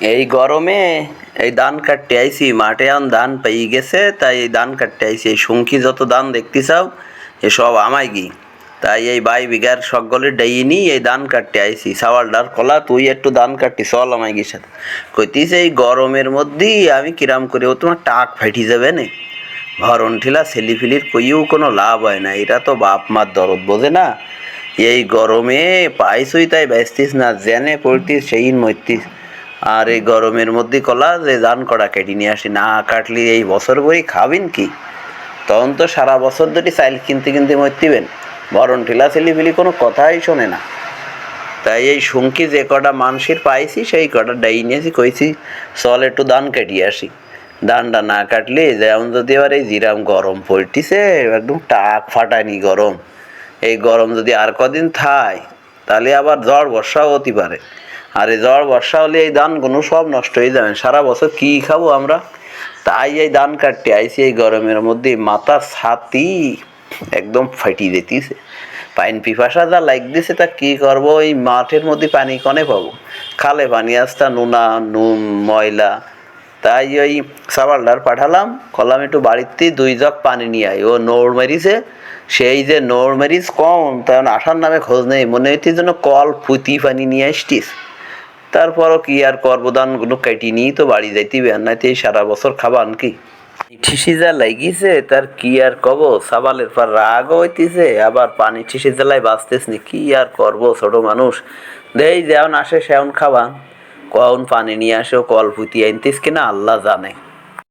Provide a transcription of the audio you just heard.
এই গরমে এই ধান কাটতে আইছি, মাঠে এখন ধান পেয়ে গেছে, তাই এই ধান কাটতে আইছি। এই শুঙ্কি যত ধান দেখতে চাও, এ সব আমায় গি। তাই এই বাই বিঘার সকলে ডাইনি এই ধান কাটতে আইছি। সাওয়ালডার কলা, তুই একটু ধান কাটতি, চল আমায় গিয়ে সাথে। কইতিস এই গরমের মধ্যেই আমি কিরাম করে, ও তোমার টাক ফাইটি যাবে না। ভরণ ঠিলা ছেলিফিলির কইও কোনো লাভ হয় না, এটা তো বাপ মার দরদ বোঝে না। এই গরমে পাইছই তাই ব্যস্তিস না, জেনে পড়তিস, সেই মরতিস। আর এই গরমের মধ্যে কলা যে ধান কড়া কেটে নিয়ে আসি, না কাটলি এই বছর বই খাবেন কি? তখন তো সারা বছর ধরে চাইল কিনতে কিনতে মরতিবেন ভরণ ঠিলা ছেলিফিলি কোনো কথাই শোনে না। তাই এই শুনকি যে কটা মানুষের পাইছি, সেই কটা ডাই নিয়েছি, কইছি, চল একটু দান কাটিয়ে আসি। ধানটা না কাটলে যেমন যদি এবার এই জিরাম গরম পড়তিছে, একদম টাক ফাটানি গরম। এই গরম যদি আর কদিন থায়, তাহলে আবার ঝড় বর্ষাও হতে পারে। আর এই ঝড় বর্ষা হলে এই ধানগুলো সব নষ্ট হয়ে যাবে। সারা বছর কি খাব আমরা? তাই এই ধান কাটতে আইছি এই গরমের মধ্যে। মাথা ছাতি একদম ফাটি যেতিছে পাইন পিপাসা যা লাইক দিছে তা কি করব? এই মাঠের মধ্যে পানি কনে পাবো। খালে পানি আসতা, নুনা, নুন, ময়লা। তাই ওই সাবালদার পাঠালাম। কলাম একটু বাড়িতে দুই জগ পানি নিয়ে আই ও নৌড় মেরিছে। সেই যে নৌড় মেরিস কম, তখন আসার নামে খোঁজ নেই। মনে হইতে যেন কল ফুতি পানি নিয়ে আসতিস। তারপরও কি আর করবদানগুলো কেটে নিয়েই তো বাড়ি যাইতিবে আর নাইতে সারা বছর খাবান কি? ঠিসি যা লাগিছে, তার কি আর কব? সাবালের পর রাগ হইতেছে, আবার পানি ঠিসি জ্বালায় বাঁচতেস নি, কি আর করব ছোট মানুষ? দেই যেমন আসে, সেমন খাবান। কখন পানি নিয়ে আসে, কল পুঁতি আনতিস কিনা, আল্লাহ জানে।